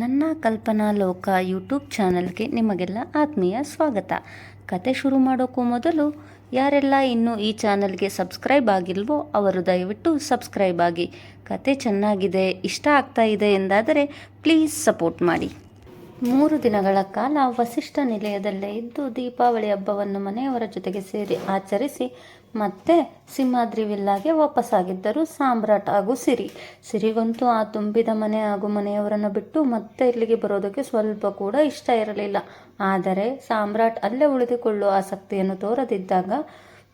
ನನ್ನ ಕಲ್ಪನಾ ಲೋಕ ಯೂಟ್ಯೂಬ್ ಚಾನಲ್ಗೆ ನಿಮಗೆಲ್ಲ ಆತ್ಮೀಯ ಸ್ವಾಗತ. ಕತೆ ಶುರು ಮಾಡೋಕ್ಕೂ ಮೊದಲು, ಯಾರೆಲ್ಲ ಇನ್ನೂ ಈ ಚಾನಲ್ಗೆ ಸಬ್ಸ್ಕ್ರೈಬ್ ಆಗಿಲ್ವೋ ಅವರು ದಯವಿಟ್ಟು ಸಬ್ಸ್ಕ್ರೈಬ್ ಆಗಿ. ಕತೆ ಚೆನ್ನಾಗಿದೆ, ಇಷ್ಟ ಆಗ್ತಾ ಇದೆ ಎಂದಾದರೆ ಪ್ಲೀಸ್ ಸಪೋರ್ಟ್ ಮಾಡಿ. ಮೂರು ದಿನಗಳ ಕಾಲ ವಸಿಷ್ಠ ನಿಲಯದಲ್ಲೇ ಇದ್ದು ದೀಪಾವಳಿ ಹಬ್ಬವನ್ನು ಮನೆಯವರ ಜೊತೆಗೆ ಸೇರಿ ಆಚರಿಸಿ ಮತ್ತೆ ಸಿಂಹಾದ್ರಿ ವಿಲ್ಲಾಗೆ ವಾಪಸ್ಸಾಗಿದ್ದರು ಸಾಮ್ರಾಟ್ ಹಾಗೂ ಸಿರಿ. ಸಿರಿಗಂತೂ ಆ ತುಂಬಿದ ಮನೆ ಹಾಗೂ ಮನೆಯವರನ್ನು ಬಿಟ್ಟು ಮತ್ತೆ ಇಲ್ಲಿಗೆ ಬರೋದಕ್ಕೆ ಸ್ವಲ್ಪ ಕೂಡ ಇಷ್ಟ ಇರಲಿಲ್ಲ. ಆದರೆ ಸಾಮ್ರಾಟ್ ಅಲ್ಲೇ ಉಳಿದುಕೊಳ್ಳುವ ಆಸಕ್ತಿಯನ್ನು ತೋರದಿದ್ದಾಗ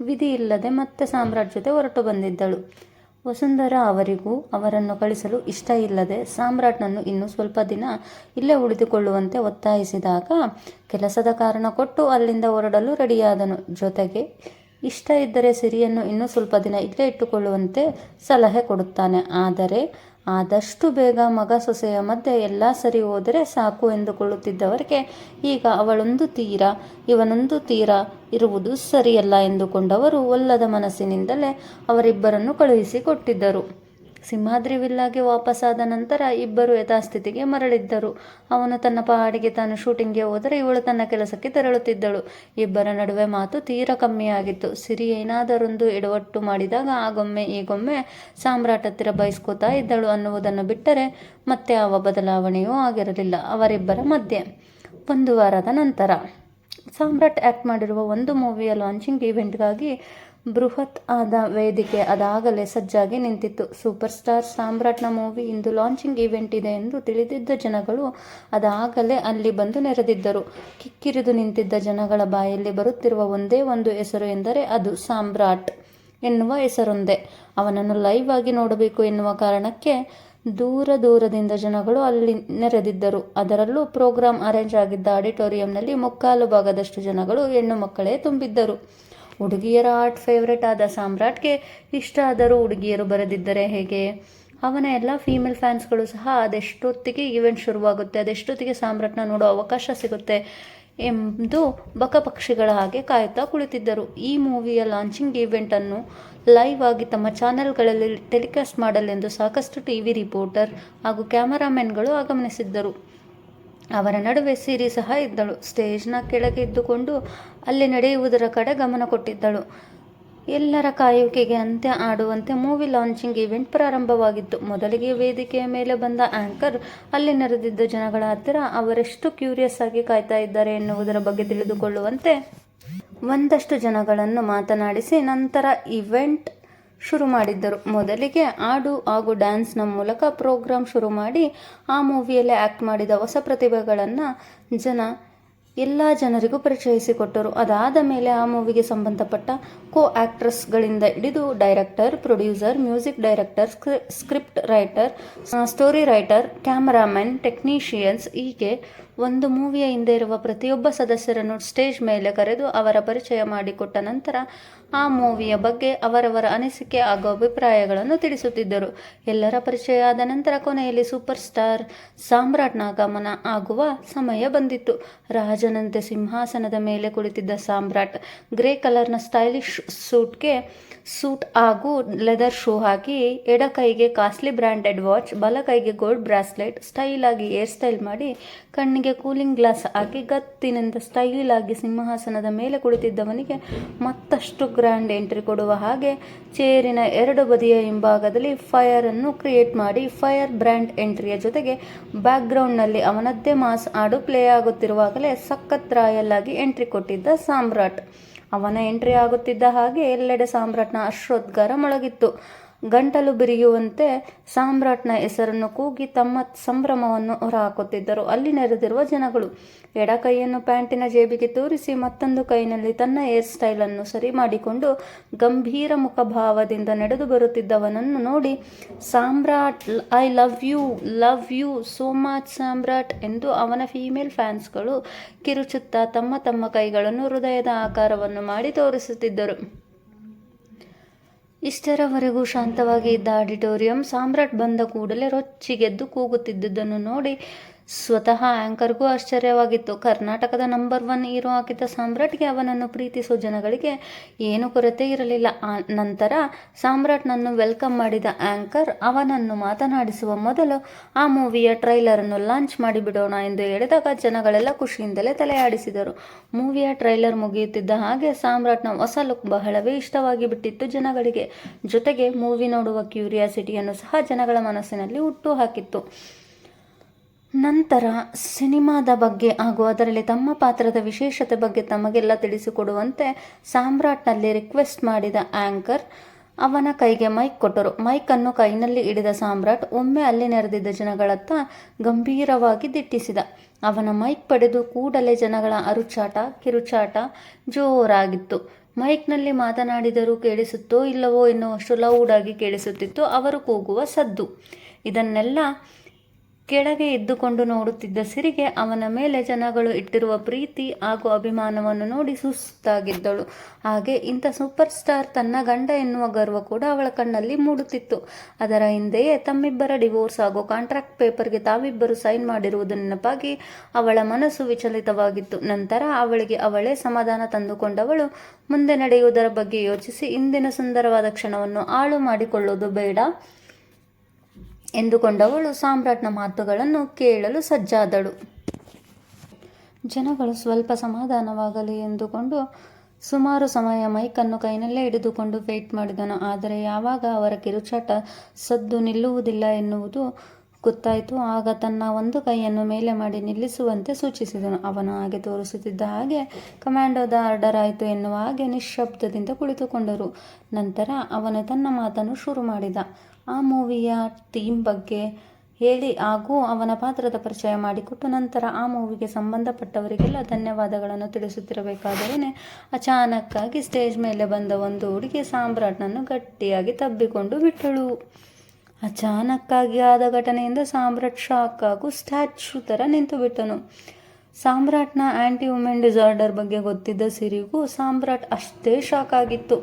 ವಿಧಿ ಇಲ್ಲದೆ ಮತ್ತೆ ಸಾಮ್ರಾಟ್ ಜೊತೆ ಹೊರಟು ಬಂದಿದ್ದಳು. ವಸುಂಧರಾ ಅವರಿಗೂ ಅವರನ್ನು ಕಳಿಸಲು ಇಷ್ಟ ಇಲ್ಲದೆ ಸಾಮ್ರಾಟ್ನನ್ನು ಇನ್ನೂ ಸ್ವಲ್ಪ ದಿನ ಇಲ್ಲೇ ಉಳಿದುಕೊಳ್ಳುವಂತೆ ಒತ್ತಾಯಿಸಿದಾಗ ಕೆಲಸದ ಕಾರಣ ಕೊಟ್ಟು ಅಲ್ಲಿಂದ ಹೊರಡಲು ರೆಡಿಯಾದನು. ಜೊತೆಗೆ ಇಷ್ಟ ಇದ್ದರೆ ಸಿರಿಯನ್ನು ಇನ್ನೂ ಸ್ವಲ್ಪ ದಿನ ಇಲ್ಲೇ ಇಟ್ಟುಕೊಳ್ಳುವಂತೆ ಸಲಹೆ ಕೊಡುತ್ತಾನೆ. ಆದರೆ ಆದಷ್ಟು ಬೇಗ ಮಗ ಸೊಸೆಯ ಮಧ್ಯೆ ಎಲ್ಲ ಸರಿ ಹೋದರೆ ಸಾಕು ಎಂದುಕೊಳ್ಳುತ್ತಿದ್ದವರಿಗೆ ಈಗ ಅವಳೊಂದು ತೀರ, ಇವನೊಂದು ತೀರ ಇರುವುದು ಸರಿಯಲ್ಲ ಎಂದುಕೊಂಡವರು ಒಲ್ಲದ ಮನಸ್ಸಿನಿಂದಲೇ ಅವರಿಬ್ಬರನ್ನು ಕಳುಹಿಸಿಕೊಟ್ಟಿದ್ದರು ಸಿಂಹಾದ್ರಿ ವಿಲ್ಲಾಗೆ ವಾಪಸ್ಸಾದ ನಂತರ ಇಬ್ಬರು ಯಥಾಸ್ಥಿತಿಗೆ ಮರಳಿದ್ದರು. ಅವನು ತನ್ನ ಪಹಾಡಿಗೆ ತಾನು ಶೂಟಿಂಗ್ಗೆ ಹೋದರೆ ಇವಳು ತನ್ನ ಕೆಲಸಕ್ಕೆ ತೆರಳುತ್ತಿದ್ದಳು. ಇಬ್ಬರ ನಡುವೆ ಮಾತು ತೀರ ಕಮ್ಮಿಯಾಗಿತ್ತು. ಸಿರಿ ಏನಾದರೊಂದು ಎಡವಟ್ಟು ಮಾಡಿದಾಗ ಆಗೊಮ್ಮೆ ಈಗೊಮ್ಮೆ ಸಾಮ್ರಾಟ್ ಹತ್ತಿರ ಬಯಸ್ಕೋತಾ ಇದ್ದಳು ಅನ್ನುವುದನ್ನು ಬಿಟ್ಟರೆ ಮತ್ತೆ ಯಾವ ಬದಲಾವಣೆಯೂ ಆಗಿರಲಿಲ್ಲ. ಅವರಿಬ್ಬರ ಮಧ್ಯೆ ಒಂದು ವಾರದ ನಂತರ ಸಾಮ್ರಾಟ್ ಆ್ಯಕ್ಟ್ ಮಾಡಿರುವ ಒಂದು ಮೂವಿಯ ಲಾಂಚಿಂಗ್ ಈವೆಂಟ್ಗಾಗಿ ಬೃಹತ್ ಆದ ವೇದಿಕೆ ಅದಾಗಲೇ ಸಜ್ಜಾಗಿ ನಿಂತಿತ್ತು. ಸೂಪರ್ ಸ್ಟಾರ್ ಸಾಮ್ರಾಟ್ನ ಮೂವಿ ಇಂದು ಲಾಂಚಿಂಗ್ ಈವೆಂಟ್ ಇದೆ ಎಂದು ತಿಳಿದಿದ್ದ ಜನಗಳು ಅದಾಗಲೇ ಅಲ್ಲಿ ಬಂದು ನೆರೆದಿದ್ದರು. ಕಿಕ್ಕಿರಿದು ನಿಂತಿದ್ದ ಜನಗಳ ಬಾಯಲ್ಲಿ ಬರುತ್ತಿರುವ ಒಂದೇ ಒಂದು ಹೆಸರು ಎಂದರೆ ಅದು ಸಾಮ್ರಾಟ್ ಎನ್ನುವ ಹೆಸರೊಂದೇ. ಅವನನ್ನು ಲೈವ್ ಆಗಿ ನೋಡಬೇಕು ಎನ್ನುವ ಕಾರಣಕ್ಕೆ ದೂರ ದೂರದಿಂದ ಜನಗಳು ಅಲ್ಲಿ ನೆರೆದಿದ್ದರು. ಅದರಲ್ಲೂ ಪ್ರೋಗ್ರಾಂ ಅರೇಂಜ್ ಆಗಿದ್ದ ಆಡಿಟೋರಿಯಂನಲ್ಲಿ ಮುಕ್ಕಾಲು ಭಾಗದಷ್ಟು ಜನಗಳು ಹೆಣ್ಣು ಮಕ್ಕಳೇ ತುಂಬಿದ್ದರು. ಹುಡುಗಿಯರ ಆರ್ಟ್ ಫೇವ್ರೆಟ್ ಆದ ಸಾಮ್ರಾಟ್ಗೆ ಇಷ್ಟ ಆದರೂ ಹುಡುಗಿಯರು ಬರೆದಿದ್ದರೆ ಹೇಗೆ? ಅವನ ಎಲ್ಲ ಫೀಮೇಲ್ ಫ್ಯಾನ್ಸ್ಗಳು ಸಹ ಅದೆಷ್ಟೊತ್ತಿಗೆ ಈವೆಂಟ್ ಶುರುವಾಗುತ್ತೆ, ಅದೆಷ್ಟೊತ್ತಿಗೆ ಸಾಮ್ರಾಟ್ನ ನೋಡೋ ಅವಕಾಶ ಸಿಗುತ್ತೆ ಎಂದು ಬಕಪಕ್ಷಿಗಳ ಹಾಗೆ ಕಾಯುತ್ತಾ ಕುಳಿತಿದ್ದರು. ಈ ಮೂವಿಯ ಲಾಂಚಿಂಗ್ ಈವೆಂಟನ್ನು ಲೈವ್ ಆಗಿ ತಮ್ಮ ಚಾನೆಲ್ಗಳಲ್ಲಿ ಟೆಲಿಕಾಸ್ಟ್ ಮಾಡಲೆಂದು ಸಾಕಷ್ಟು ಟಿ ವಿ ರಿಪೋರ್ಟರ್ ಹಾಗೂ ಕ್ಯಾಮರಾಮೆನ್ಗಳು ಆಗಮನಿಸಿದ್ದರು. ಅವರ ನಡುವೆ ಸಿರಿ ಸಹ ಇದ್ದಳು. ಸ್ಟೇಜ್ನ ಕೆಳಗೆ ಇದ್ದುಕೊಂಡು ಅಲ್ಲಿ ನಡೆಯುವುದರ ಕಡೆ ಗಮನ ಕೊಟ್ಟಿದ್ದಳು. ಎಲ್ಲರ ಕಾಯುವಿಕೆಗೆ ಅಂತ್ಯ ಆಡುವಂತೆ ಮೂವಿ ಲಾಂಚಿಂಗ್ ಇವೆಂಟ್ ಪ್ರಾರಂಭವಾಗಿತ್ತು. ಮೊದಲಿಗೆ ವೇದಿಕೆಯ ಮೇಲೆ ಬಂದ ಆಂಕರ್, ಅಲ್ಲಿ ನೆರೆದಿದ್ದ ಜನಗಳ ಹತ್ತಿರ ಅವರೆಷ್ಟು ಕ್ಯೂರಿಯಸ್ ಆಗಿ ಕಾಯ್ತಾ ಇದ್ದಾರೆ ಎನ್ನುವುದರ ಬಗ್ಗೆ ತಿಳಿದುಕೊಳ್ಳುವಂತೆ ಒಂದಷ್ಟು ಜನಗಳನ್ನು ಮಾತನಾಡಿಸಿ ನಂತರ ಇವೆಂಟ್ ಶುರು ಮಾಡಿದ್ದರು. ಮೊದಲಿಗೆ ಹಾಡು ಹಾಗೂ ಡ್ಯಾನ್ಸ್ನ ಮೂಲಕ ಪ್ರೋಗ್ರಾಂ ಶುರು ಮಾಡಿ ಆ ಮೂವಿಯಲ್ಲಿ ಆ್ಯಕ್ಟ್ ಮಾಡಿದ ಹೊಸ ಪ್ರತಿಭೆಗಳನ್ನು ಜನ, ಎಲ್ಲ ಜನರಿಗೂ ಪರಿಚಯಿಸಿಕೊಟ್ಟರು. ಅದಾದ ಮೇಲೆ ಆ ಮೂವಿಗೆ ಸಂಬಂಧಪಟ್ಟ ಕೋ ಆ್ಯಕ್ಟ್ರೆಸ್ಗಳಿಂದ ಹಿಡಿದು director, producer, music director script writer, story writer, cameraman, technicians ಹೀಗೆ ಒಂದು ಮೂವಿಯ ಹಿಂದೆ ಇರುವ ಪ್ರತಿಯೊಬ್ಬ ಸದಸ್ಯರನ್ನು ಸ್ಟೇಜ್ ಮೇಲೆ ಕರೆದು ಅವರ ಪರಿಚಯ ಮಾಡಿಕೊಟ್ಟ ನಂತರ ಆ ಮೂವಿಯ ಬಗ್ಗೆ ಅವರವರ ಅನಿಸಿಕೆ ಹಾಗೂ ಅಭಿಪ್ರಾಯಗಳನ್ನು ತಿಳಿಸುತ್ತಿದ್ದರು. ಎಲ್ಲರ ಪರಿಚಯ ಆದ ನಂತರ ಕೊನೆಯಲ್ಲಿ ಸೂಪರ್ ಸ್ಟಾರ್ ಸಾಮ್ರಾಟ್ನ ಆಗಮನ ಆಗುವ ಸಮಯ ಬಂದಿತ್ತು. ರಾಜನಂತೆ ಸಿಂಹಾಸನದ ಮೇಲೆ ಕುಳಿತಿದ್ದ ಸಾಮ್ರಾಟ್ ಗ್ರೇ ಕಲರ್ನ ಸ್ಟೈಲಿಶ್ ಸೂಟ್ಗೆ ಸೂಟ್ ಹಾಗೂ ಲೆದರ್ ಶೂ ಹಾಕಿ ಎಡ ಕೈಗೆ ಕಾಸ್ಟ್ಲಿ ಬ್ರ್ಯಾಂಡೆಡ್ ವಾಚ್ ಬಲ ಕೈಗೆ ಗೋಲ್ಡ್ ಬ್ರಾಸ್ಲೆಟ್, ಸ್ಟೈಲ್ ಆಗಿ ಹೇರ್ ಸ್ಟೈಲ್ ಮಾಡಿ ಕಣ್ಣಿಗೆ ಕೂಲಿಂಗ್ ಗ್ಲಾಸ್ ಹಾಕಿ ಗತ್ತಿನಿಂದ ಸ್ಟೈಲ್ ಆಗಿ ಸಿಂಹಾಸನದ ಮೇಲೆ ಕುಳಿತಿದ್ದವನಿಗೆ ಮತ್ತಷ್ಟು ಗ್ರ್ಯಾಂಡ್ ಎಂಟ್ರಿ ಕೊಡುವ ಹಾಗೆ ಚೇರಿನ ಎರಡು ಬದಿಯ ಹಿಂಭಾಗದಲ್ಲಿ ಅನ್ನು ಕ್ರಿಯೇಟ್ ಮಾಡಿ ಫೈರ್ ಬ್ರ್ಯಾಂಡ್ ಎಂಟ್ರಿಯ ಜೊತೆಗೆ ಬ್ಯಾಕ್ಗ್ರೌಂಡ್ನಲ್ಲಿ ಅವನದ್ದೇ ಮಾಸ್ ಆಡು ಪ್ಲೇ ಆಗುತ್ತಿರುವಾಗಲೇ ಸಖತ್ ರಾಯಲ್ ಆಗಿ ಎಂಟ್ರಿ ಕೊಟ್ಟಿದ್ದ ಸಾಮ್ರಾಟ್. ಅವನ ಎಂಟ್ರಿ ಆಗುತ್ತಿದ್ದ ಹಾಗೆ ಎಲ್ಲೆಡೆ ಸಾಮ್ರಾಟ್ನ ಅಶ್ರೋದ್ಗಾರ ಮೊಳಗಿತ್ತು. ಗಂಟಲು ಬಿರಿಯುವಂತೆ ಸಾಮ್ರಾಟ್ನ ಹೆಸರನ್ನು ಕೂಗಿ ತಮ್ಮ ಸಂಭ್ರಮವನ್ನು ಹೊರಹಾಕುತ್ತಿದ್ದರು. ಅಲ್ಲಿ ನೆರೆದಿರುವ ಜನಗಳು ಎಡ ಕೈಯನ್ನು ಪ್ಯಾಂಟಿನ ಜೇಬಿಗೆ ತೋರಿಸಿ ಮತ್ತೊಂದು ಕೈನಲ್ಲಿ ತನ್ನ ಹೇರ್ ಸ್ಟೈಲನ್ನು ಸರಿ ಮಾಡಿಕೊಂಡು ಗಂಭೀರ ಮುಖಭಾವದಿಂದ ನಡೆದು ಬರುತ್ತಿದ್ದವನನ್ನು ನೋಡಿ Samrat I love you love you so much Samrat ಎಂದು ಅವನ ಫೀಮೇಲ್ ಫ್ಯಾನ್ಸ್ಗಳು ಕಿರುಚುತ್ತಾ ತಮ್ಮ ತಮ್ಮ ಕೈಗಳನ್ನು ಹೃದಯದ ಆಕಾರವನ್ನು ಮಾಡಿ ತೋರಿಸುತ್ತಿದ್ದರು. ಇಷ್ಟರವರೆಗೂ ಶಾಂತವಾಗಿ ಇದ್ದ ಆಡಿಟೋರಿಯಂ ಸಾಮ್ರಾಟ್ ಬಂದ ಕೂಡಲೇ ರೊಚ್ಚಿಗೆದ್ದು ಕೂಗುತ್ತಿದ್ದುದನ್ನು ನೋಡಿ ಸ್ವತಃ ಆ್ಯಂಕರ್ಗೂ ಆಶ್ಚರ್ಯವಾಗಿತ್ತು. ಕರ್ನಾಟಕದ ನಂಬರ್ ಒನ್ ಹೀರೋ ಆಗಿದ್ದ ಸಾಮ್ರಾಟ್ಗೆ ಅವನನ್ನು ಪ್ರೀತಿಸೋ ಜನಗಳಿಗೆ ಏನು ಕೊರತೆ ಇರಲಿಲ್ಲ. ನಂತರ ಸಾಮ್ರಾಟ್ನನ್ನು ವೆಲ್ಕಮ್ ಮಾಡಿದ ಆ್ಯಂಕರ್ ಅವನನ್ನು ಮಾತನಾಡಿಸುವ ಮೊದಲು, ಆ ಮೂವಿಯ ಟ್ರೈಲರನ್ನು ಲಾಂಚ್ ಮಾಡಿಬಿಡೋಣ ಎಂದು ಹೇಳಿದಾಗ ಜನಗಳೆಲ್ಲ ಖುಷಿಯಿಂದಲೇ ತಲೆಯಾಡಿಸಿದರು. ಮೂವಿಯ ಟ್ರೈಲರ್ ಮುಗಿಯುತ್ತಿದ್ದ ಹಾಗೆ ಸಾಮ್ರಾಟ್ನ ಹೊಸ ಲುಕ್ ಬಹಳವೇ ಇಷ್ಟವಾಗಿ ಬಿಟ್ಟಿತ್ತು ಜನಗಳಿಗೆ. ಜೊತೆಗೆ ಮೂವಿ ನೋಡುವ ಕ್ಯೂರಿಯಾಸಿಟಿಯನ್ನು ಸಹ ಜನಗಳ ಮನಸ್ಸಿನಲ್ಲಿ ಹುಟ್ಟು ಹಾಕಿತ್ತು. ನಂತರ ಸಿನಿಮಾದ ಬಗ್ಗೆ ಹಾಗೂ ಅದರಲ್ಲಿ ತಮ್ಮ ಪಾತ್ರದ ವಿಶೇಷತೆ ಬಗ್ಗೆ ತಮಗೆಲ್ಲ ತಿಳಿಸಿಕೊಡುವಂತೆ ಸಾಮ್ರಾಟ್ನಲ್ಲಿ ರಿಕ್ವೆಸ್ಟ್ ಮಾಡಿದ ಆ್ಯಂಕರ್ ಅವನ ಕೈಗೆ ಮೈಕ್ ಕೊಟ್ಟರು. ಮೈಕನ್ನು ಕೈನಲ್ಲಿ ಹಿಡಿದ ಸಾಮ್ರಾಟ್ ಒಮ್ಮೆ ಅಲ್ಲಿ ನೆರೆದಿದ್ದ ಜನಗಳತ್ತ ಗಂಭೀರವಾಗಿ ದಿಟ್ಟಿಸಿದ. ಅವನ ಮೈಕ್ ಪಡೆದು ಕೂಡಲೇ ಜನಗಳ ಅರುಚಾಟ, ಕಿರುಚಾಟ ಜೋರಾಗಿತ್ತು. ಮೈಕ್ನಲ್ಲಿ ಮಾತನಾಡಿದರೂ ಕೇಳಿಸುತ್ತೋ ಇಲ್ಲವೋ ಎನ್ನುವಷ್ಟು ಲೌಡಾಗಿ ಕೇಳಿಸುತ್ತಿತ್ತು. ಅವರು ಕೂಗುವ ಸದ್ದು. ಇದನ್ನೆಲ್ಲ ಕೆಳಗೆ ಇದ್ದುಕೊಂಡು ನೋಡುತ್ತಿದ್ದ ಸಿರಿಗೆ ಅವನ ಮೇಲೆ ಜನಗಳು ಇಟ್ಟಿರುವ ಪ್ರೀತಿ ಹಾಗೂ ಅಭಿಮಾನವನ್ನು ನೋಡಿ ಸುಸ್ತಾಗಿದ್ದಳು. ಹಾಗೆ ಇಂಥ ಸೂಪರ್ ಸ್ಟಾರ್ ತನ್ನ ಗಂಡ ಎನ್ನುವ ಗರ್ವ ಕೂಡ ಅವಳ ಕಣ್ಣಲ್ಲಿ ಮೂಡುತ್ತಿತ್ತು. ಅದರ ಹಿಂದೆಯೇ ತಮ್ಮಿಬ್ಬರ ಡಿವೋರ್ಸ್ ಹಾಗೂ ಕಾಂಟ್ರಾಕ್ಟ್ ಪೇಪರ್ಗೆ ತಾವಿಬ್ಬರು ಸೈನ್ ಮಾಡಿರುವುದು ನೆನಪಾಗಿ ಅವಳ ಮನಸ್ಸು ವಿಚಲಿತವಾಗಿತ್ತು. ನಂತರ ಅವಳಿಗೆ ಅವಳೇ ಸಮಾಧಾನ ತಂದುಕೊಂಡವಳು. ಮುಂದೆ ನಡೆಯುವುದರ ಬಗ್ಗೆ ಯೋಚಿಸಿ ಇಂದಿನ ಸುಂದರವಾದ ಕ್ಷಣವನ್ನು ಹಾಳು ಮಾಡಿಕೊಳ್ಳುವುದು ಬೇಡ. ಎಂದುಕೊಂಡವಳು ಸಾಮ್ರಾಟ್ನ ಮಾತುಗಳನ್ನು ಕೇಳಲು ಸಜ್ಜಾದಳು. ಜನಗಳು ಸ್ವಲ್ಪ ಸಮಾಧಾನವಾಗಲಿ ಎಂದುಕೊಂಡು ಸುಮಾರು ಸಮಯ ಮೈಕನ್ನು ಕೈನಲ್ಲೇ ಹಿಡಿದುಕೊಂಡು ವೇಟ್ ಮಾಡಿದನು. ಆದರೆ ಯಾವಾಗ ಅವರ ಕಿರುಚಾಟ ಸದ್ದು ನಿಲ್ಲುವುದಿಲ್ಲ ಎನ್ನುವುದು ಗೊತ್ತಾಯಿತು. ಆಗ ತನ್ನ ಒಂದು ಕೈಯನ್ನು ಮೇಲೆ ಮಾಡಿ ನಿಲ್ಲಿಸುವಂತೆ ಸೂಚಿಸಿದನು. ಅವನು ಹಾಗೆ ತೋರಿಸುತ್ತಿದ್ದ ಹಾಗೆ ಕಮಾಂಡೋದ ಆರ್ಡರ್ ಆಯಿತು ಎನ್ನುವ ಹಾಗೆ ನಿಶ್ಶಬ್ದದಿಂದ ಕುಳಿತುಕೊಂಡರು. ನಂತರ ಅವನು ತನ್ನ ಮಾತನ್ನು ಶುರು ಮಾಡಿದ. ಆ ಮೂವಿಯ ಥೀಮ್ ಬಗ್ಗೆ ಹೇಳಿ ಹಾಗೂ ಅವನ ಪಾತ್ರದ ಪರಿಚಯ ಮಾಡಿಕೊಟ್ಟು ನಂತರ ಆ ಮೂವಿಗೆ ಸಂಬಂಧಪಟ್ಟವರಿಗೆಲ್ಲ ಧನ್ಯವಾದಗಳನ್ನು ತಿಳಿಸುತ್ತಿರಬೇಕಾದರೇ ಅಚಾನಕ್ಕಾಗಿ ಸ್ಟೇಜ್ ಮೇಲೆ ಬಂದ ಒಂದು ಹುಡುಗಿ ಸಾಮ್ರಾಟ್ನನ್ನು ಗಟ್ಟಿಯಾಗಿ ತಬ್ಬಿಕೊಂಡು ಬಿಟ್ಟಳು. ಅಚಾನಕ್ಕಾಗಿ ಆದ ಘಟನೆಯಿಂದ ಸಾಮ್ರಾಟ್ ಶಾಕ್ ಹಾಗೂ ಸ್ಟ್ಯಾಚ್ಯೂ ಥರ ನಿಂತು ಬಿಟ್ಟನು. ಸಾಮ್ರಾಟ್ನ ಆ್ಯಂಟಿ ವುಮೆನ್ ಡಿಸಾರ್ಡರ್ ಬಗ್ಗೆ ಗೊತ್ತಿದ್ದ ಸಿರಿಗೂ ಸಾಮ್ರಾಟ್ ಅಷ್ಟೇ ಶಾಕ್ ಆಗಿತ್ತು.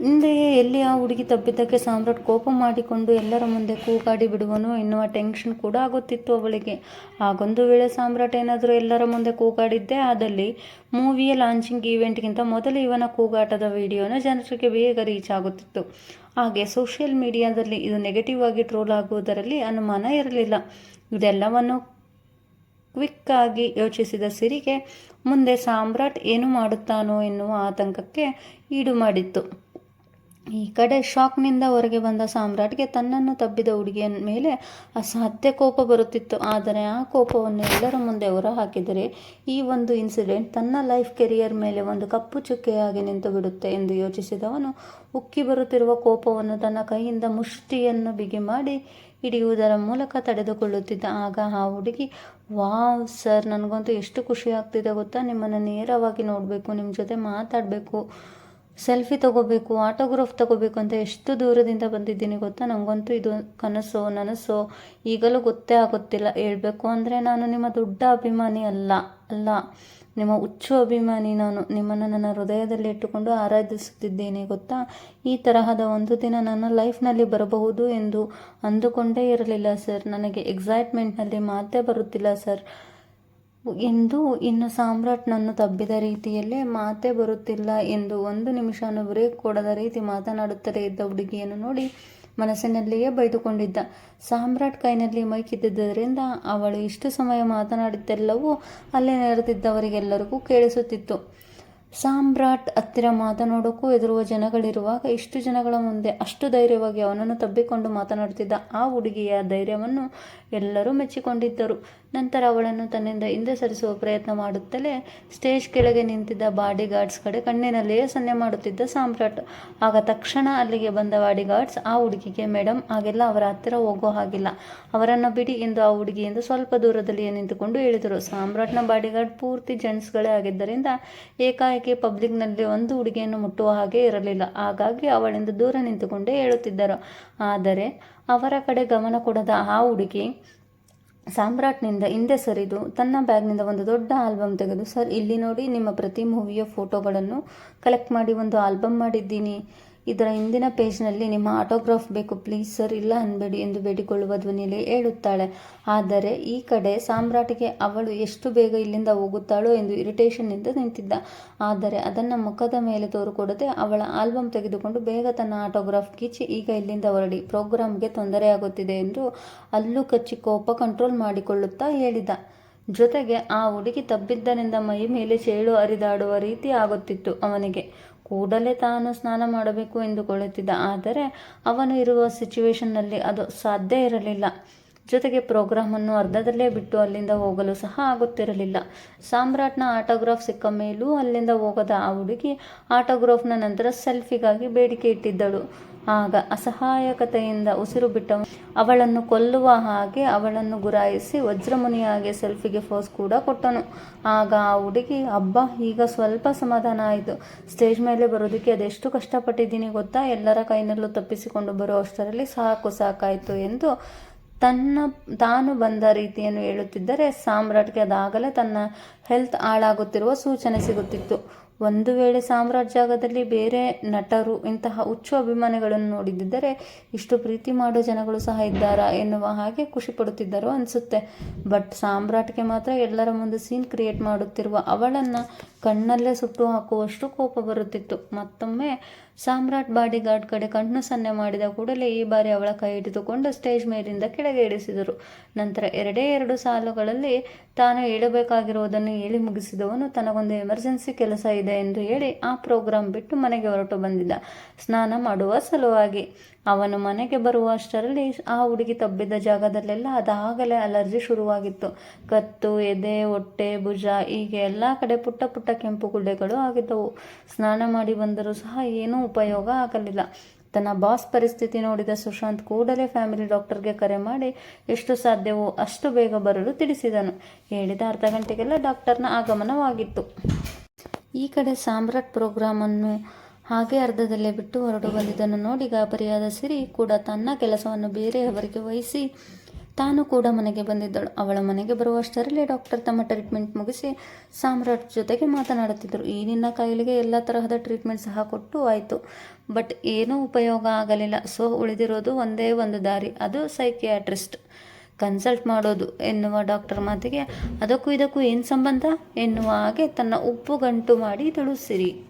ಹಿಂದೆಯೇ ಎಲ್ಲಿ ಆ ಹುಡುಗಿ ತಪ್ಪಿದ್ದಕ್ಕೆ ಸಾಮ್ರಾಟ್ ಕೋಪ ಮಾಡಿಕೊಂಡು ಎಲ್ಲರ ಮುಂದೆ ಕೂಗಾಡಿ ಬಿಡುವನು ಎನ್ನುವ ಟೆನ್ಷನ್ ಕೂಡ ಆಗುತ್ತಿತ್ತು ಅವಳಿಗೆ. ಹಾಗೊಂದು ವೇಳೆ ಸಾಮ್ರಾಟ್ ಏನಾದರೂ ಎಲ್ಲರ ಮುಂದೆ ಕೂಗಾಡಿದ್ದೇ ಆದಲ್ಲಿ ಮೂವಿಯ ಲಾಂಚಿಂಗ್ ಈವೆಂಟ್ಗಿಂತ ಮೊದಲು ಇವನ ಕೂಗಾಟದ ವಿಡಿಯೋನ ಜನರಿಗೆ ಬೇಗ ರೀಚ್ ಆಗುತ್ತಿತ್ತು. ಹಾಗೆ ಸೋಷಿಯಲ್ ಮೀಡಿಯಾದಲ್ಲಿ ಇದು ನೆಗೆಟಿವ್ ಆಗಿ ಟ್ರೋಲ್ ಆಗುವುದರಲ್ಲಿ ಅನುಮಾನ ಇರಲಿಲ್ಲ. ಇದೆಲ್ಲವನ್ನು ಆಗಿ ಯೋಚಿಸಿದ ಸಿರಿಗೆ ಮುಂದೆ ಸಾಮ್ರಾಟ್ ಏನು ಮಾಡುತ್ತಾನೋ ಎನ್ನುವ ಆತಂಕಕ್ಕೆ ಈಡು ಮಾಡಿತ್ತು. ಈ ಕಡೆ ಶಾಕ್ನಿಂದ ಹೊರಗೆ ಬಂದ ಸಾಮ್ರಾಟ್ಗೆ ತನ್ನನ್ನು ತಬ್ಬಿದ ಹುಡುಗಿಯ ಮೇಲೆ ಅಸಾಧ್ಯ ಕೋಪ ಬರುತ್ತಿತ್ತು. ಆದರೆ ಆ ಕೋಪವನ್ನು ಎಲ್ಲರ ಮುಂದೆ ಹೊರಹಾಕಿದರೆ ಈ ಒಂದು ಇನ್ಸಿಡೆಂಟ್ ತನ್ನ ಲೈಫ್ ಕೆರಿಯರ್ ಮೇಲೆ ಒಂದು ಕಪ್ಪು ಚುಕ್ಕೆಯಾಗಿ ನಿಂತು ಬಿಡುತ್ತೆ ಎಂದು ಯೋಚಿಸಿದವನು ಉಕ್ಕಿ ಬರುತ್ತಿರುವ ಕೋಪವನ್ನು ತನ್ನ ಕೈಯಿಂದ ಮುಷ್ಟಿಯನ್ನು ಬಿಗಿ ಮಾಡಿ ಹಿಡಿಯುವುದರ ಮೂಲಕ ತಡೆದುಕೊಳ್ಳುತ್ತಿದ್ದ. ಆಗ ಆ ಹುಡುಗಿ, ವಾವ್ ಸರ್, ನನಗಂತೂ ಎಷ್ಟು ಖುಷಿ ಆಗ್ತಿದೆ ಗೊತ್ತಾ? ನಿಮ್ಮನ್ನು ನೇರವಾಗಿ ನೋಡಬೇಕು, ನಿಮ್ಮ ಜೊತೆ ಮಾತಾಡಬೇಕು. ಸೆಲ್ಫಿ ತಗೋಬೇಕು ಆಟೋಗ್ರಾಫ್ ತಗೋಬೇಕು ಅಂತ ಎಷ್ಟು ದೂರದಿಂದ ಬಂದಿದ್ದೀನಿ ಗೊತ್ತಾ? ನನಗಂತೂ ಇದು ಕನಸು, ನನಸು ಈಗಲೂ ಗೊತ್ತೇ ಆಗುತ್ತಿಲ್ಲ. ಹೇಳಬೇಕು ಅಂದರೆ ನಾನು ನಿಮ್ಮ ದೊಡ್ಡ ಅಭಿಮಾನಿ ಅಲ್ಲ ಅಲ್ಲ. ನಿಮ್ಮ ಹುಚ್ಚು ಅಭಿಮಾನಿ ನಾನು. ನಿಮ್ಮನ್ನು ನನ್ನ ಹೃದಯದಲ್ಲಿ ಇಟ್ಟುಕೊಂಡು ಆರಾಧಿಸುತ್ತಿದ್ದೇನೆ ಗೊತ್ತಾ? ಈ ತರಹದ ಒಂದು ದಿನ ನನ್ನ ಲೈಫ್ನಲ್ಲಿ ಬರಬಹುದು ಎಂದು ಅಂದುಕೊಂಡೇ ಇರಲಿಲ್ಲ ಸರ್. ನನಗೆ ಎಕ್ಸೈಟ್ಮೆಂಟ್ನಲ್ಲಿ ಮಾತೇ ಬರುತ್ತಿಲ್ಲ ಸರ್. ಎಂದು ಇನ್ನು ಸಾಮ್ರಾಟ್ನನ್ನು ತಬ್ಬಿದ ರೀತಿಯಲ್ಲೇ ಮಾತೇ ಬರುತ್ತಿಲ್ಲ ಎಂದು ಒಂದು ನಿಮಿಷನೂ ಬ್ರೇಕ್ ಕೊಡದ ರೀತಿ ಮಾತನಾಡುತ್ತಲೇ ಇದ್ದ ಹುಡುಗಿಯನ್ನು ನೋಡಿ ಮನಸ್ಸಿನಲ್ಲಿಯೇ ಬೈದುಕೊಂಡಿದ್ದ. ಸಾಮ್ರಾಟ್ ಕೈನಲ್ಲಿ ಮೈಕಿದ್ದುದರಿಂದ ಅವಳು ಇಷ್ಟು ಸಮಯ ಮಾತನಾಡಿದ್ದೆಲ್ಲವೂ ಅಲ್ಲೇ ನೆರೆದಿದ್ದವರಿಗೆಲ್ಲರಿಗೂ ಕೇಳಿಸುತ್ತಿತ್ತು. ಸಾಮ್ರಾಟ್ ಹತ್ತಿರ ಮಾತನಾಡೋಕ್ಕೂ ಎದುರುವ ಜನಗಳಿರುವಾಗ ಇಷ್ಟು ಜನಗಳ ಮುಂದೆ ಅಷ್ಟು ಧೈರ್ಯವಾಗಿ ಅವನನ್ನು ತಬ್ಬಿಕೊಂಡು ಮಾತನಾಡುತ್ತಿದ್ದ ಆ ಹುಡುಗಿಯ ಧೈರ್ಯವನ್ನು ಎಲ್ಲರೂ ಮೆಚ್ಚಿಕೊಂಡಿದ್ದರು. ನಂತರ ಅವಳನ್ನು ತನ್ನಿಂದ ಹಿಂದೆ ಸರಿಸುವ ಪ್ರಯತ್ನ ಮಾಡುತ್ತಲೇ ಸ್ಟೇಜ್ ಕೆಳಗೆ ನಿಂತಿದ್ದ ಬಾಡಿ ಗಾರ್ಡ್ಸ್ ಕಡೆ ಕಣ್ಣಿನಲ್ಲಿಯೇ ಸನ್ನೆ ಮಾಡುತ್ತಿದ್ದ ಸಾಮ್ರಾಟ್. ಆಗ ತಕ್ಷಣ ಅಲ್ಲಿಗೆ ಬಂದ ಬಾಡಿ ಗಾರ್ಡ್ಸ್ ಆ ಹುಡುಗಿಗೆ ಮೇಡಮ್ ಹಾಗೆಲ್ಲ ಅವರ ಹತ್ತಿರ ಹೋಗೋ ಹಾಗಿಲ್ಲ. ಅವರನ್ನು ಬಿಡಿ ಎಂದು ಆ ಹುಡುಗಿಯಿಂದ ಸ್ವಲ್ಪ ದೂರದಲ್ಲಿಯೇ ನಿಂತುಕೊಂಡು ಹೇಳಿದರು. ಸಾಮ್ರಾಟ್ನ ಬಾಡಿಗಾರ್ಡ್ ಪೂರ್ತಿ ಜೆಂಟ್ಸ್ಗಳೇ ಆಗಿದ್ದರಿಂದ ಏಕಾಏಕಿ ಪಬ್ಲಿಕ್ನಲ್ಲಿ ಒಂದು ಹುಡುಗಿಯನ್ನು ಮುಟ್ಟುವ ಹಾಗೆ ಇರಲಿಲ್ಲ. ಹಾಗಾಗಿ ಅವಳಿಂದ ದೂರ ನಿಂತುಕೊಂಡೇ ಹೇಳುತ್ತಿದ್ದರು. ಆದರೆ ಅವರ ಕಡೆ ಗಮನ ಕೊಡದ ಆ ಹುಡುಗಿ ಸಾಮ್ರಾಟ್ನಿಂದ ಹಿಂದೆ ಸರಿದು ತನ್ನ ಬ್ಯಾಗ್ನಿಂದ ಒಂದು ದೊಡ್ಡ ಆಲ್ಬಮ್ ತೆಗೆದು, ಸರ್, ಇಲ್ಲಿ ನೋಡಿ ನಿಮ್ಮ ಪ್ರತಿ ಮೂವಿಯ ಫೋಟೋಗಳನ್ನು ಕಲೆಕ್ಟ್ ಮಾಡಿ, ಒಂದು ಆಲ್ಬಮ್ ಮಾಡಿದ್ದೀನಿ. ಇದರ ಹಿಂದಿನ ಪೇಜ್ನಲ್ಲಿ ನಿಮ್ಮ ಆಟೋಗ್ರಾಫ್ ಬೇಕು ಪ್ಲೀಸ್ ಸರ್, ಇಲ್ಲ ಅನ್ಬೇಡಿ ಎಂದು ಬೇಡಿಕೊಳ್ಳುವ ಧ್ವನಿಯಲ್ಲಿ ಹೇಳುತ್ತಾಳೆ. ಆದರೆ ಈ ಕಡೆ ಸಾಮ್ರಾಟಿಗೆ ಅವಳು ಎಷ್ಟು ಬೇಗ ಇಲ್ಲಿಂದ ಹೋಗುತ್ತಾಳೋ ಎಂದು ಇರಿಟೇಷನ್ನಿಂದ ನಿಂತಿದ್ದ. ಆದರೆ ಅದನ್ನು ಮುಖದ ಮೇಲೆ ತೋರುಕೊಡದೆ ಅವಳ ಆಲ್ಬಮ್ ತೆಗೆದುಕೊಂಡು ಬೇಗ ತನ್ನ ಆಟೋಗ್ರಾಫ್ ಕಿಚ್ಚಿ ಈಗ ಇಲ್ಲಿಂದ ಹೊರಡಿ. ಪ್ರೋಗ್ರಾಮ್ಗೆ ತೊಂದರೆಯಾಗುತ್ತಿದೆ ಎಂದು ಅಲ್ಲೂ ಕಚ್ಚಿ ಕೋಪ ಕಂಟ್ರೋಲ್ ಮಾಡಿಕೊಳ್ಳುತ್ತಾ ಹೇಳಿದ. ಜೊತೆಗೆ ಆ ಹುಡುಗಿ ತಬ್ಬಿದ್ದರಿಂದ ಮೈ ಮೇಲೆ ಚೇಳು ಹರಿದಾಡುವ ರೀತಿ ಆಗುತ್ತಿತ್ತು ಅವನಿಗೆ. ಕೂಡಲೇ ತಾನು ಸ್ನಾನ ಮಾಡಬೇಕು ಎಂದುಕೊಳ್ಳುತ್ತಿದ್ದ. ಆದರೆ ಅವನು ಇರುವ ಸಿಚುವೇಶನ್ನಲ್ಲಿ ಅದು ಸಾಧ್ಯ ಇರಲಿಲ್ಲ. ಜೊತೆಗೆ ಪ್ರೋಗ್ರಾಮನ್ನು ಅರ್ಧದಲ್ಲೇ ಬಿಟ್ಟು ಅಲ್ಲಿಂದ ಹೋಗಲು ಸಹ ಆಗುತ್ತಿರಲಿಲ್ಲ. ಸಾಮ್ರಾಟ್ನ ಆಟೋಗ್ರಾಫ್ ಸಿಕ್ಕ ಮೇಲೂ ಅಲ್ಲಿಂದ ಹೋಗದ ಆ ಹುಡುಗಿ ಆಟೋಗ್ರಾಫ್ನ ನಂತರ ಸೆಲ್ಫಿಗಾಗಿ ಬೇಡಿಕೆ ಇಟ್ಟಿದ್ದಳು. ಆಗ ಅಸಹಾಯಕತೆಯಿಂದ ಉಸಿರು ಬಿಟ್ಟ ಅವಳನ್ನು ಕೊಲ್ಲುವ ಹಾಗೆ ಅವಳನ್ನು ಗುರಾಯಿಸಿ ವಜ್ರಮುನಿಯಾಗಿ ಸೆಲ್ಫಿಗೆ ಫೋಸ್ ಕೂಡ ಕೊಟ್ಟನು. ಆಗ ಆ ಹುಡುಗಿ ಹಬ್ಬ ಈಗ ಸ್ವಲ್ಪ ಸಮಾಧಾನ ಆಯಿತು. ಸ್ಟೇಜ್ ಮೇಲೆ ಬರೋದಕ್ಕೆ ಅದೆಷ್ಟು ಕಷ್ಟಪಟ್ಟಿದ್ದೀನಿ ಗೊತ್ತಾ? ಎಲ್ಲರ ಕೈನಲ್ಲೂ ತಪ್ಪಿಸಿಕೊಂಡು ಬರೋ ಅಷ್ಟರಲ್ಲಿ ಸಾಕು, ಸಾಕಾಯಿತು ಎಂದು ತನ್ನ ತಾನು ಬಂದ ರೀತಿಯನ್ನು ಹೇಳುತ್ತಿದ್ದರೆ ಸಾಮ್ರಾಟ್ಗೆ ಅದಾಗಲೇ ತನ್ನ ಹೆಲ್ತ್ ಹಾಳಾಗುತ್ತಿರುವ ಸೂಚನೆ ಸಿಗುತ್ತಿತ್ತು. ಒಂದು ವೇಳೆ ಸಾಮ್ರಾಟ್ ಜಾಗದಲ್ಲಿ ಬೇರೆ ನಟರು ಇಂತಹ ಹುಚ್ಚು ಅಭಿಮಾನಿಗಳನ್ನು ನೋಡಿದ್ದರೆ ಇಷ್ಟು ಪ್ರೀತಿ ಮಾಡೋ ಜನಗಳು ಸಹ ಇದ್ದಾರಾ ಎನ್ನುವ ಹಾಗೆ ಖುಷಿ ಪಡುತ್ತಿದ್ದರು ಅನಿಸುತ್ತೆ. ಬಟ್ ಸಾಮ್ರಾಟ್ಗೆ ಮಾತ್ರ ಎಲ್ಲರ ಮುಂದೆ ಸೀನ್ ಕ್ರಿಯೇಟ್ ಮಾಡುತ್ತಿರುವ ಅವಳನ್ನು ಕಣ್ಣಲ್ಲೇ ಸುಟ್ಟು ಹಾಕುವಷ್ಟು ಕೋಪ ಬರುತ್ತಿತ್ತು. ಮತ್ತೊಮ್ಮೆ ಸಾಮ್ರಾಟ್ ಬಾಡಿಗಾರ್ಡ್ ಕಡೆ ಕಣ್ಣು ಸನ್ನೆ ಮಾಡಿದ ಕೂಡಲೇ ಈ ಬಾರಿ ಅವಳ ಕೈ ಹಿಡಿದುಕೊಂಡು ಸ್ಟೇಜ್ ಮೇಲಿಂದ ಕೆಳಗೆ ಇಳಿಸಿದರು. ನಂತರ ಎರಡೇ ಎರಡು ಸಾಲುಗಳಲ್ಲಿ ತಾನು ಹೇಳಬೇಕಾಗಿರುವುದನ್ನು ಹೇಳಿ ಮುಗಿಸಿದವನು, ತನಗೊಂದು ಎಮರ್ಜೆನ್ಸಿ ಕೆಲಸ ಇದೆ ಎಂದು ಹೇಳಿ ಆ ಪ್ರೋಗ್ರಾಂ ಬಿಟ್ಟು ಮನೆಗೆ ಹೊರಟು ಬಂದಿದ್ದ. ಸ್ನಾನ ಮಾಡುವ ಸಲುವಾಗಿ ಅವನು ಮನೆಗೆ ಬರುವಷ್ಟರಲ್ಲಿ ಆ ಹುಡುಗಿ ತಬ್ಬಿದ್ದ ಜಾಗದಲ್ಲೆಲ್ಲ ಅದಾಗಲೇ ಅಲರ್ಜಿ ಶುರುವಾಗಿತ್ತು. ಕತ್ತು, ಎದೆ, ಹೊಟ್ಟೆ, ಭುಜ, ಹೀಗೆ ಎಲ್ಲ ಕಡೆ ಪುಟ್ಟ ಪುಟ್ಟ ಕೆಂಪು ಗುಡ್ಡೆಗಳು ಆಗಿದ್ದವು. ಸ್ನಾನ ಮಾಡಿ ಬಂದರೂ ಸಹ ಏನೂ ಉಪಯೋಗ ಆಗಲಿಲ್ಲ. ತನ್ನ ಬಾಸ್ ಪರಿಸ್ಥಿತಿ ನೋಡಿದ ಸುಶಾಂತ್ ಕೂಡಲೇ ಫ್ಯಾಮಿಲಿ ಡಾಕ್ಟರ್ಗೆ ಕರೆ ಮಾಡಿ, ಎಷ್ಟು ಸಾಧ್ಯವೋ ಅಷ್ಟು ಬೇಗ ಬರಲು ತಿಳಿಸಿದನು, ಹೇಳಿದ ಅರ್ಧ ಗಂಟೆಗೆಲ್ಲ ಡಾಕ್ಟರ್ನ ಆಗಮನವಾಗಿತ್ತು. ಈ ಕಡೆ ಸಾಮ್ರಾಟ್ ಪ್ರೋಗ್ರಾಮನ್ನು ಹಾಗೆ ಅರ್ಧದಲ್ಲೇ ಬಿಟ್ಟು ಹೊರಡು ಬಂದಿದ್ದನ್ನು ನೋಡಿ ಗಾಬರಿಯಾದ ಸಿರಿ ಕೂಡ ತನ್ನ ಕೆಲಸವನ್ನು ಬೇರೆಯವರಿಗೆ ವಹಿಸಿ ತಾನು ಕೂಡ ಮನೆಗೆ ಬಂದಿದ್ದಳು. ಅವಳ ಮನೆಗೆ ಬರುವಷ್ಟರಲ್ಲಿ ಡಾಕ್ಟರ್ ತಮ್ಮ ಟ್ರೀಟ್ಮೆಂಟ್ ಮುಗಿಸಿ ಸಾಮ್ರಾಟ್ ಜೊತೆಗೆ ಮಾತನಾಡುತ್ತಿದ್ದರು. ಈ ನಿನ್ನ ಕಾಯಿಲೆಗೆ ಎಲ್ಲ ತರಹದ ಟ್ರೀಟ್ಮೆಂಟ್ ಸಹ ಕೊಟ್ಟು ಆಯಿತು. ಬಟ್ ಏನೂ ಉಪಯೋಗ ಆಗಲಿಲ್ಲ. ಸೊ, ಉಳಿದಿರೋದು ಒಂದೇ ಒಂದು ದಾರಿ. ಅದು ಸೈಕಿಯಾಟ್ರಿಸ್ಟ್. ಕನ್ಸಲ್ಟ್ ಮಾಡೋದು ಎನ್ನುವ ಡಾಕ್ಟರ್ ಮಾತಿಗೆ. ಅದಕ್ಕೂ ಇದಕ್ಕೂ ಏನು ಸಂಬಂಧ? ಎನ್ನುವ ಹಾಗೆ ತನ್ನ ಉಪ್ಪು ಗಂಟು ಮಾಡಿ ಸಿರಿ.